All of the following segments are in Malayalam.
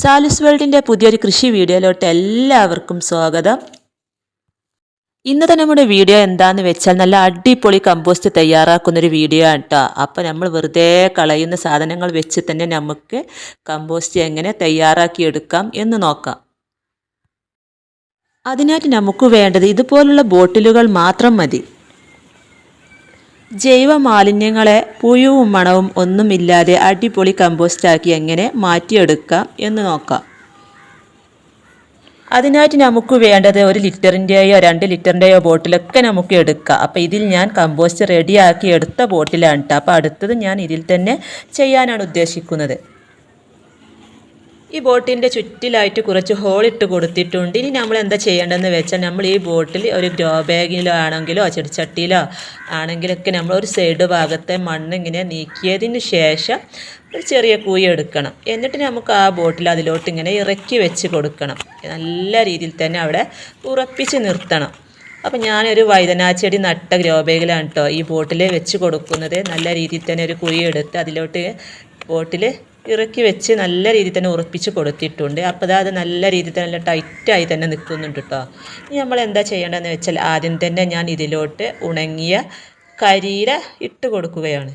സാലിസ് വേൾഡിന്റെ പുതിയൊരു കൃഷി വീഡിയോയിലോട്ട് എല്ലാവർക്കും സ്വാഗതം. ഇന്നത്തെ നമ്മുടെ വീഡിയോ എന്താണെന്ന് വെച്ചാൽ നല്ല അടിപൊളി കമ്പോസ്റ്റ് തയ്യാറാക്കുന്നൊരു വീഡിയോ ആണ് കേട്ടോ അപ്പോൾ നമ്മൾ വെറുതെ കളയുന്ന സാധനങ്ങൾ വെച്ച് തന്നെ നമുക്ക് കമ്പോസ്റ്റ് എങ്ങനെ തയ്യാറാക്കിയെടുക്കാം എന്ന് നോക്കാം. അതിനായിട്ട് നമുക്ക് വേണ്ടത് ഇതുപോലുള്ള ബോട്ടിലുകൾ മാത്രം മതി. ജൈവ മാലിന്യങ്ങളെ പുഴുവും മണവും ഒന്നുമില്ലാതെ അടിപൊളി കമ്പോസ്റ്റാക്കി എങ്ങനെ മാറ്റിയെടുക്കാം എന്ന് നോക്കാം. അതിനായിട്ട് നമുക്ക് വേണ്ടത് ഒരു ലിറ്ററിന്റെയോ രണ്ട് ലിറ്ററിന്റെയോ ബോട്ടിലൊക്കെ നമുക്ക് എടുക്കാം. അപ്പോൾ ഇതിൽ ഞാൻ കമ്പോസ്റ്റ് റെഡിയാക്കി എടുത്ത ബോട്ടിലാണ് കേട്ടോ അപ്പോൾ അടുത്തത് ഞാൻ ഇതിൽ തന്നെ ചെയ്യാനാണ് ഉദ്ദേശിക്കുന്നത്. ഈ ബോട്ടിന്റെ ചുറ്റിലായിട്ട് കുറച്ച് ഹോൾ ഇട്ട് കൊടുത്തിട്ടുണ്ട്. ഇനി നമ്മൾ എന്താ ചെയ്യേണ്ടതെന്ന് വെച്ചാൽ നമ്മൾ ഈ ബോട്ടിൽ ഒരു ഗ്രോ ബാഗിലോ ആണെങ്കിലോ ചെടിച്ചട്ടിയിലോ ആണെങ്കിലൊക്കെ നമ്മൾ ഒരു സൈഡ് ഭാഗത്തെ മണ്ണ് ഇങ്ങനെ നീക്കിയതിന് ശേഷം ഒരു ചെറിയ കൂയി എടുക്കണം. എന്നിട്ട് നമുക്ക് ആ ബോട്ടിൽ അതിലോട്ട് ഇങ്ങനെ ഇറക്കി വെച്ച് കൊടുക്കണം. നല്ല രീതിയിൽ തന്നെ അവിടെ ഉറപ്പിച്ച് നിർത്തണം. അപ്പം ഞാനൊരു വൈദനാച്ചെടി നട്ട ഗ്രോ ബാഗിലാണ് കേട്ടോ ഈ ബോട്ടിൽ വെച്ച് കൊടുക്കുന്നത്. നല്ല രീതിയിൽ തന്നെ ഒരു കുഴി എടുത്ത് അതിലോട്ട് ബോട്ടിൽ ഇറക്കി വെച്ച് നല്ല രീതിയിൽ തന്നെ ഉറപ്പിച്ച് കൊടുത്തിട്ടുണ്ട്. അപ്പോൾ അത് നല്ല രീതിയിൽ തന്നെ ടൈറ്റായി തന്നെ നിൽക്കുന്നുണ്ട് കേട്ടോ ഇനി നമ്മൾ എന്താ ചെയ്യേണ്ടതെന്ന് വെച്ചാൽ ആദ്യം തന്നെ ഞാൻ ഇതിലോട്ട് ഉണങ്ങിയ കരിയില ഇട്ട് കൊടുക്കുകയാണ്.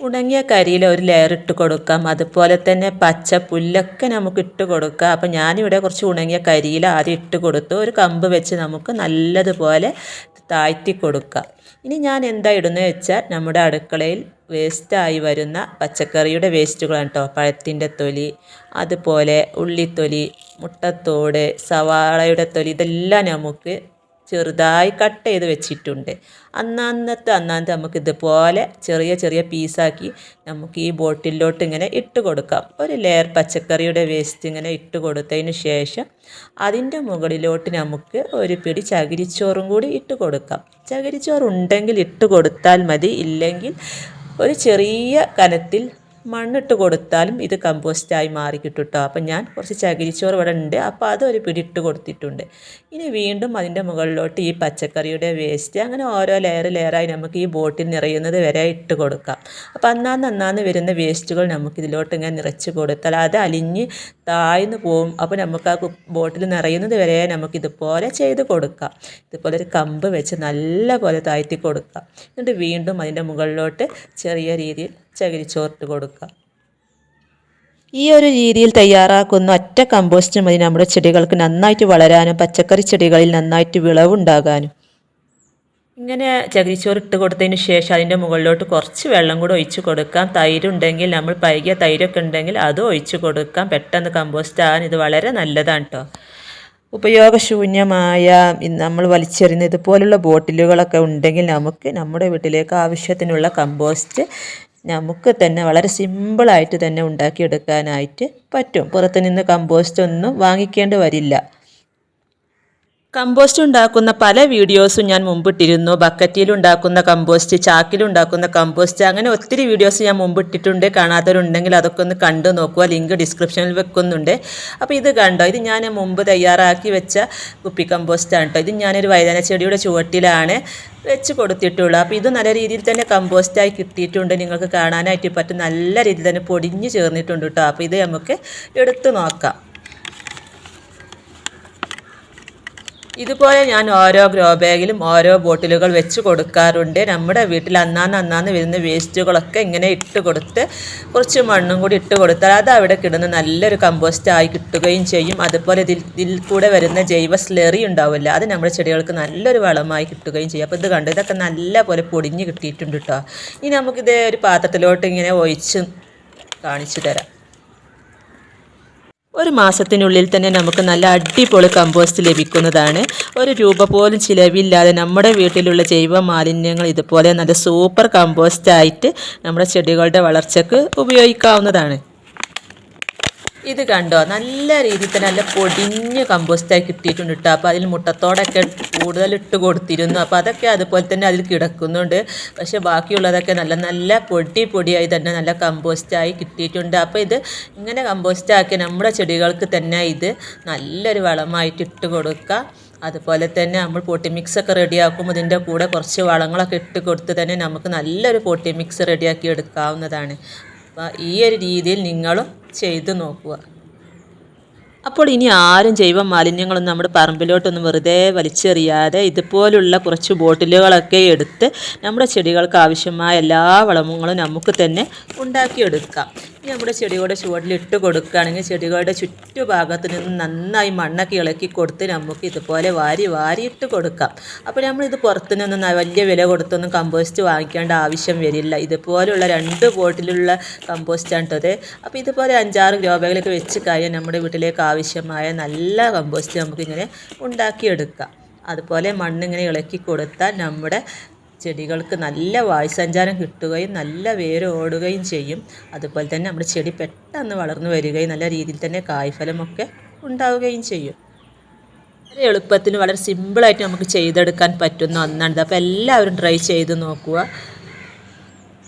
ഉണങ്ങിയ കരിയില ഒരു ലെയർ ഇട്ട് കൊടുക്കാം. അതുപോലെ തന്നെ പച്ച പുല്ലൊക്കെ നമുക്ക് ഇട്ട് കൊടുക്കാം. അപ്പം ഞാനിവിടെ കുറച്ച് ഉണങ്ങിയ കരിയില ആദ്യം ഇട്ട് കൊടുത്തു ഒരു കമ്പ് വെച്ച് നമുക്ക് നല്ലതുപോലെ താഴ്ത്തി കൊടുക്കാം. ഇനി ഞാൻ എന്താ ഇടുന്നത് വെച്ചാൽ നമ്മുടെ അടുക്കളയിൽ വേസ്റ്റായി വരുന്ന പച്ചക്കറിയുടെ വേസ്റ്റുകളാണ് കേട്ടോ പഴത്തിന്റെ തൊലി അതുപോലെ ഉള്ളിത്തൊലി മുട്ടത്തോട് സവാളയുടെ തൊലി ഇതെല്ലാം നമുക്ക് ചെറുതായി കട്ട് ചെയ്ത് വെച്ചിട്ടുണ്ട്. അന്നന്നത്തെ അന്നാന്ത് നമുക്ക് ഇതുപോലെ ചെറിയ ചെറിയ പീസാക്കി നമുക്ക് ഈ ബോട്ടിലോട്ട് ഇങ്ങനെ ഇട്ട് കൊടുക്കാം. ഒരു ലെയർ പച്ചക്കറിയുടെ വേസ്റ്റ് ഇങ്ങനെ ഇട്ട് കൊടുത്തതിന് ശേഷം അതിന്റെ മുകളിലോട്ട് നമുക്ക് ഒരു പിടി ചകിരിച്ചോറും കൂടി ഇട്ട് കൊടുക്കാം. ചകിരിച്ചോറുണ്ടെങ്കിൽ ഇട്ട് കൊടുത്താൽ മതി. ഇല്ലെങ്കിൽ ഒരു ചെറിയ കനത്തിൽ മണ്ണിട്ട് കൊടുത്താലും ഇത് കമ്പോസ്റ്റായി മാറി കിട്ടും കേട്ടോ അപ്പം ഞാൻ കുറച്ച് ചകിരിച്ചോറ് ഇവിടെ ഉണ്ട് അപ്പോൾ അതൊരു പിടിയിട്ട് കൊടുത്തിട്ടുണ്ട്. ഇനി വീണ്ടും അതിന്റെ മുകളിലോട്ട് ഈ പച്ചക്കറിയുടെ വേസ്റ്റ് അങ്ങനെ ഓരോ ലെയർ ലെയറായി നമുക്ക് ഈ ബോട്ടിൽ നിറയുന്നത് വരെ ഇട്ട് കൊടുക്കാം. അപ്പം അന്നാന്ന് അന്നാന്ന് വരുന്ന വേസ്റ്റുകൾ നമുക്ക് ഇതിലോട്ട് ഇങ്ങനെ നിറച്ച് കൊടുത്താൽ അത് അലിഞ്ഞ് താഴ്ന്നു പോവും. അപ്പോൾ നമുക്ക് ആ ബോട്ടിൽ നിറയുന്നത് വരെ നമുക്ക് ഇതുപോലെ ചെയ്ത് കൊടുക്കാം. ഇതുപോലെ ഒരു കമ്പ് വെച്ച് നല്ല പോലെ താഴ്ത്തി കൊടുക്കാം. എന്നിട്ട് വീണ്ടും അതിന്റെ മുകളിലോട്ട് ചെറിയ രീതിയിൽ ചകിരിച്ചോർട്ട് കൊടുക്കുക ഈ ഒരു രീതിയിൽ തയ്യാറാക്കുന്ന ഒറ്റ കമ്പോസ്റ്റ് മതി നമ്മുടെ ചെടികൾക്ക് നന്നായിട്ട് വളരാനും പച്ചക്കറി ചെടികളിൽ നന്നായിട്ട് വിളവുണ്ടാകാനും. ഇങ്ങനെ ചകിരിച്ചോറ് ഇട്ട് കൊടുത്തതിന് ശേഷം അതിന്റെ മുകളിലോട്ട് കുറച്ച് വെള്ളം കൂടെ ഒഴിച്ച് കൊടുക്കാം. തൈരുണ്ടെങ്കിൽ നമ്മൾ പൈകിയ തൈരൊക്കെ ഉണ്ടെങ്കിൽ അത് ഒഴിച്ച് കൊടുക്കാം. പെട്ടെന്ന് കമ്പോസ്റ്റ് ആകാൻ ഇത് വളരെ നല്ലതാണ് കേട്ടോ ഉപയോഗശൂന്യമായ നമ്മൾ വലിച്ചെറിയുന്ന ഇതുപോലുള്ള ബോട്ടിലുകളൊക്കെ ഉണ്ടെങ്കിൽ നമുക്ക് നമ്മുടെ വീട്ടിലേക്ക് ആവശ്യത്തിനുള്ള കമ്പോസ്റ്റ് നമുക്ക് തന്നെ വളരെ സിമ്പിളായിട്ട് തന്നെ ഉണ്ടാക്കിയെടുക്കാനായിട്ട് പറ്റും. പുറത്തുനിന്ന് കമ്പോസ്റ്റ് ഒന്നും വാങ്ങിക്കേണ്ടി വരില്ല. കമ്പോസ്റ്റ് ഉണ്ടാക്കുന്ന പല വീഡിയോസും ഞാൻ മുമ്പിട്ടിരുന്നു. ബക്കറ്റിൽ ഉണ്ടാക്കുന്ന കമ്പോസ്റ്റ് ചാക്കിൽ ഉണ്ടാക്കുന്ന കമ്പോസ്റ്റ് അങ്ങനെ ഒത്തിരി വീഡിയോസ് ഞാൻ മുമ്പിട്ടിട്ടുണ്ട്. കാണാത്തവരുണ്ടെങ്കിൽ അതൊക്കെ ഒന്ന് കണ്ടു നോക്കുക. ലിങ്ക് ഡിസ്ക്രിപ്ഷനിൽ വെക്കുന്നുണ്ട്. അപ്പോൾ ഇത് കണ്ടോ? ഇത് ഞാൻ മുമ്പ് തയ്യാറാക്കി വെച്ച കുപ്പി കമ്പോസ്റ്റാണ് കേട്ടോ ഇത് ഞാനൊരു വൈതന ചെടിയുടെ ചുവട്ടിലാണ് വെച്ച് കൊടുത്തിട്ടുള്ളൂ അപ്പോൾ ഇത് നല്ല രീതിയിൽ തന്നെ കമ്പോസ്റ്റായി കിട്ടിയിട്ടുണ്ട്. നിങ്ങൾക്ക് കാണാനായിട്ട് പറ്റും. നല്ല രീതിയിൽ തന്നെ പൊടിഞ്ഞ് ചേർന്നിട്ടുണ്ട് കേട്ടോ അപ്പോൾ ഇത് നമുക്ക് എടുത്തു നോക്കാം. ഇതുപോലെ ഞാൻ ഓരോ ഗ്രോ ബാഗിലും ഓരോ ബോട്ടിലുകൾ വെച്ച് കൊടുക്കാറുണ്ട്. നമ്മുടെ വീട്ടിൽ അന്നാന്ന് അന്നാന്ന് വരുന്ന വേസ്റ്റുകളൊക്കെ ഇങ്ങനെ ഇട്ട് കൊടുത്ത് കുറച്ച് മണ്ണും കൂടി ഇട്ട് കൊടുത്താൽ അത് അവിടെ കിടന്ന് നല്ലൊരു കമ്പോസ്റ്റ് ആയി കിട്ടുകയും ചെയ്യും. അതുപോലെ ഇതിൽ ഇതിൽ കൂടെ വരുന്ന ജൈവ സ്ലെറി ഉണ്ടാവില്ല. അത് നമ്മുടെ ചെടികൾക്ക് നല്ലൊരു വളമായി കിട്ടുകയും ചെയ്യും. അപ്പോൾ ഇത് കണ്ടു? ഇതൊക്കെ നല്ല പോലെ പൊടിഞ്ഞ് കിട്ടിയിട്ടുണ്ട് കേട്ടോ ഇനി നമുക്കിത് ഒരു പാത്രത്തിലോട്ട് ഇങ്ങനെ ഒഴിച്ച് കാണിച്ചു തരാം. ഒരു മാസത്തിനുള്ളിൽ തന്നെ നമുക്ക് നല്ല അടിപൊളി കമ്പോസ്റ്റ് ലഭിക്കുന്നതാണ്. ഒരു രൂപ പോലും ചിലവില്ലാതെ നമ്മുടെ വീട്ടിലുള്ള ജൈവ മാലിന്യങ്ങൾ ഇതുപോലെ നല്ല സൂപ്പർ കമ്പോസ്റ്റ് ആയിട്ട് നമ്മുടെ ചെടികളുടെ വളർച്ചയ്ക്ക് ഉപയോഗിക്കാവുന്നതാണ്. ഇത് കണ്ടോ? നല്ല രീതിയിൽ തന്നെ നല്ല പൊടിഞ്ഞ് കമ്പോസ്റ്റായി കിട്ടിയിട്ടുണ്ട് കേട്ടോ അപ്പോൾ അതിൽ മുട്ടത്തോടൊക്കെ കൂടുതൽ ഇട്ട് കൊടുത്തിരുന്നു. അപ്പോൾ അതൊക്കെ അതുപോലെ തന്നെ അതിൽ കിടക്കുന്നുണ്ട്. പക്ഷേ ബാക്കിയുള്ളതൊക്കെ നല്ല നല്ല പൊടി പൊടിയായി തന്നെ നല്ല കമ്പോസ്റ്റായി കിട്ടിയിട്ടുണ്ട്. അപ്പോൾ ഇത് ഇങ്ങനെ കമ്പോസ്റ്റാക്കി നമ്മുടെ ചെടികൾക്ക് തന്നെ ഇത് നല്ലൊരു വളമായിട്ട് ഇട്ട് കൊടുക്കുക. അതുപോലെ തന്നെ നമ്മൾ പൊട്ടി മിക്സ് ഒക്കെ റെഡിയാക്കുമ്പോൾ ഇതിന്റെ കൂടെ കുറച്ച് വളങ്ങളൊക്കെ ഇട്ട് കൊടുത്ത് തന്നെ നമുക്ക് നല്ലൊരു പൊട്ടി മിക്സ് റെഡിയാക്കി എടുക്കാവുന്നതാണ്. ഈ ഒരു രീതിയിൽ നിങ്ങളും ചെയ്തു നോക്കുക. അപ്പോൾ ഇനി ആരും ജൈവ മാലിന്യങ്ങളൊന്നും നമ്മുടെ പറമ്പിലോട്ടൊന്നും വെറുതെ വലിച്ചെറിയാതെ ഇതുപോലുള്ള കുറച്ച് ബോട്ടിലുകളൊക്കെ എടുത്ത് നമ്മുടെ ചെടികൾക്ക് ആവശ്യമായ എല്ലാ വളമങ്ങളും നമുക്ക് തന്നെ ഉണ്ടാക്കിയെടുക്കാം. നമ്മുടെ ചെടികളുടെ ചുവട്ടിൽ ഇട്ട് കൊടുക്കുകയാണെങ്കിൽ ചെടികളുടെ ചുറ്റുഭാഗത്ത് നിന്ന് നന്നായി മണ്ണൊക്കെ ഇളക്കി കൊടുത്ത് നമുക്ക് ഇതുപോലെ വാരി വാരി ഇട്ട് കൊടുക്കാം. അപ്പോൾ നമ്മളിത് പുറത്തു നിന്ന് ന- വലിയ വില കൊടുത്തൊന്നും കമ്പോസ്റ്റ് വാങ്ങിക്കേണ്ട ആവശ്യം വരില്ല. ഇതുപോലുള്ള രണ്ട് ബോട്ടിലുള്ള കമ്പോസ്റ്റാണ് ഇത് അപ്പോൾ ഇതുപോലെ അഞ്ചാറ് ഗ്രോ ബാഗിലൊക്കെ വെച്ച് കഴിഞ്ഞാൽ നമ്മുടെ വീട്ടിലേക്ക് ആവശ്യമായ നല്ല കമ്പോസ്റ്റ് നമുക്കിങ്ങനെ ഉണ്ടാക്കിയെടുക്കാം. അതുപോലെ മണ്ണിങ്ങനെ ഇളക്കി കൊടുത്താൽ നമ്മുടെ ചെടികൾക്ക് നല്ല വായുസഞ്ചാരം കിട്ടുകയും നല്ല വേര് ഓടുകയും ചെയ്യും. അതുപോലെ തന്നെ നമ്മുടെ ചെടി പെട്ടെന്ന് വളർന്നു വരികയും നല്ല രീതിയിൽ തന്നെ കായ്ഫലമൊക്കെ ഉണ്ടാവുകയും ചെയ്യും. വളരെ എളുപ്പത്തിൽ വളരെ സിമ്പിളായിട്ട് നമുക്ക് ചെയ്തെടുക്കാൻ പറ്റുന്ന ഒന്നാണിത്. അപ്പോൾ എല്ലാവരും ട്രൈ ചെയ്ത് നോക്കുക.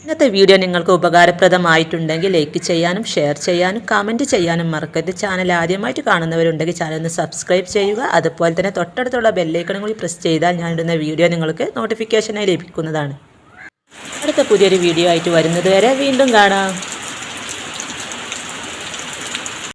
ഇന്നത്തെ വീഡിയോ നിങ്ങൾക്ക് ഉപകാരപ്രദമായിട്ടുണ്ടെങ്കിൽ ലൈക്ക് ചെയ്യാനും ഷെയർ ചെയ്യാനും കമന്റ് ചെയ്യാനും മറക്കരുത്. ചാനൽ ആദ്യമായിട്ട് കാണുന്നവരുണ്ടെങ്കിൽ ചാനൽ ഒന്ന് സബ്സ്ക്രൈബ് ചെയ്യുക. അതുപോലെ തന്നെ തൊട്ടടുത്തുള്ള ബെല്ലൈക്കണും കൂടി പ്രസ് ചെയ്താൽ ഞാൻ ഇടുന്ന വീഡിയോ നിങ്ങൾക്ക് നോട്ടിഫിക്കേഷനായി ലഭിക്കുന്നതാണ്. അടുത്ത പുതിയൊരു വീഡിയോ ആയിട്ട് വരുന്നത് വരെ വീണ്ടും കാണാം.